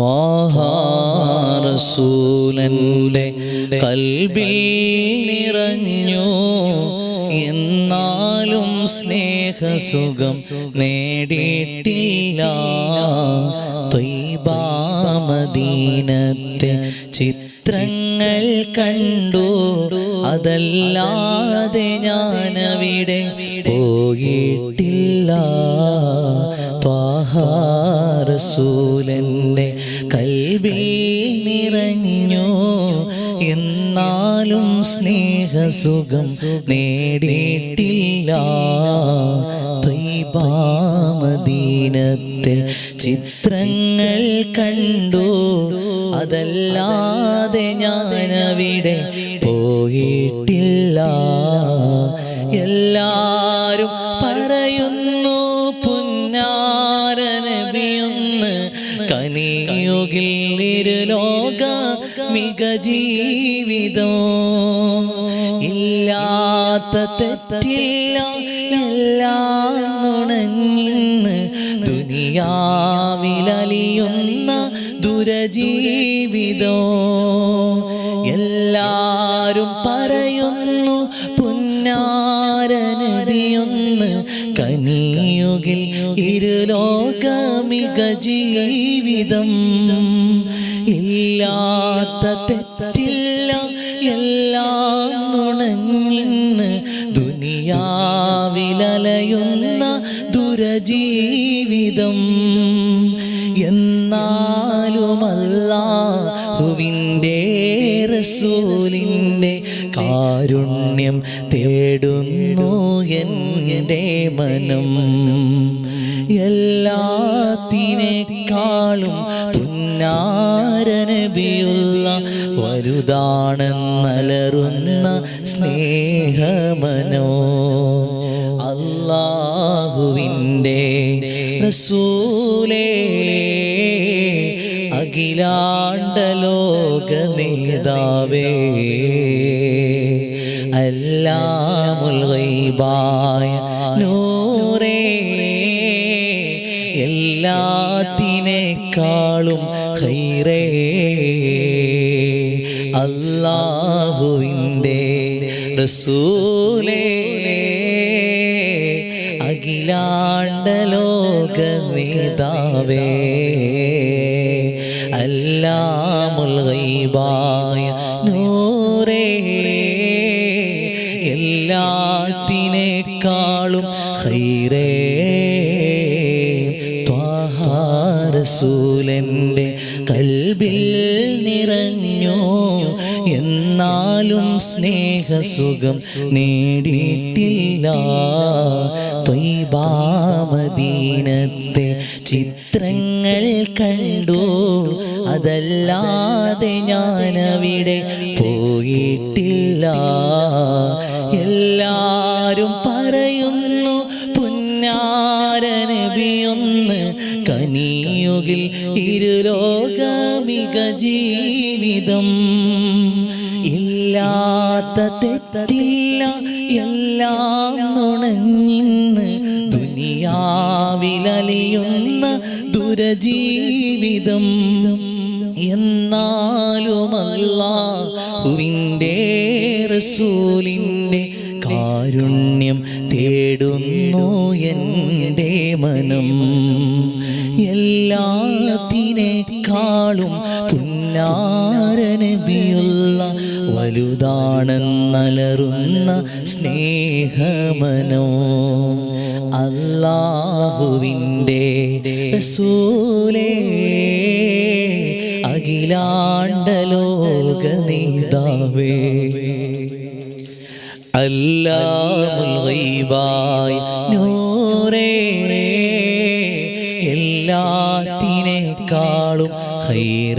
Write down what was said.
ത്വാഹാറസൂലന്റെ കൽബിൽ നിറഞ്ഞു. എന്നാലും സ്നേഹസുഖം നേടിയിട്ടില്ല. തൊയ്ബാമദീനത്തെ ചിത്രങ്ങൾ കണ്ടു. അതല്ലാതെ ഞാനവിടെ പോയിട്ടില്ല. ത്വാഹാറസൂലന്റെ കൽവി നിറഞ്ഞു. എന്നാലും സ്നേഹസുഖം നേടിയിട്ടില്ല. ത്വയ്ബാമദീനത്തെ ചിത്രങ്ങൾ കണ്ടു. അതല്ലാതെ ഞാനവിടെ പോയിട്ടില്ല. കനിയുകിൽ ഇരുലോക മിക ജീവിതോ ഇല്ലാത്ത തെറ്റില്ല എല്ലാം നുണഞ്ഞിന്ന് ദുനിയാവിലലിയുന്ന ദുരജീവിതോ. എല്ലാരും പറയുന്നു പുന്നാരനബിയൊന്ന് കനിയുകിൽ ഇരുലോകമിക ജീവിതം ഇല്ലാത്ത തെറ്റില്ല എല്ലാം നുണഞ്ഞിന്ന് ദുനിയാവിലലയുന്ന ദുരജീവിതം എന്നാലുമല്ലാഹുവിന്റെ റസൂലിന്റെ കാരുണ്യം തേടുന്നു എന്റെ മനം. എല്ലാത്തിനേക്കാളും പുന്നാരനബിയുള്ള വലുതാണെന്നലറുന്ന സ്നേഹമനോ? അല്ലാഹുവിന്റെ റസൂലേ അഖിലാണ്ട ലോക നേതാവേ അല്ലാമുൽ ഗൈബായ നൂറേ എല്ലാത്തിനേക്കാളും ഹൈറേ. അല്ലാഹുവിന്റെ റസൂലേ അഖിലാണ്ട ലോക നേതാവേ അല്ലാമുൽ ഗൈബായ നൂറേ. എല്ലാത്തിനേക്കാളും ഖൈറേ ത്വാഹാരസൂലന്റെ കൽബിൽ നിറഞ്ഞു. എന്നാലും സ്നേഹസുഖം നേടിയിട്ടില്ല. തൊയ്ബാമദീനത്തെ ചിത്രങ്ങൾ കണ്ടു. അതല്ലാതെ ഞാനവിടെ പോയിട്ടില്ല. എല്ലാരും പറയുന്നു പുന്നാരനബിയൊന്ന് കനിയുകിൽ ഇരുലോകമിക ജീവിതം. ഇല്ലാത്ത തെറ്റില്ല എല്ലാം നുണഞ്ഞിന്ന് ദുനിയാവിലലിയുന്ന ദുരജീവിതം. എന്നാലുമല്ലാഹുവിന്റെ റസൂലിന്റെ കാരുണ്യം തേടുന്നു എന്റെ മനം. എല്ലാത്തിനേക്കാളും പുന്നാരനബിയുള്ള വലുതാണെന്നലറുന്ന സ്നേഹമനോ? അല്ലാഹുവിന്റെ സൂലേ അഖിലാണ്ട ലോക നീതാവേ. അല്ലാമുൽ നൂറേ. എല്ലാത്തിനേക്കാളും خير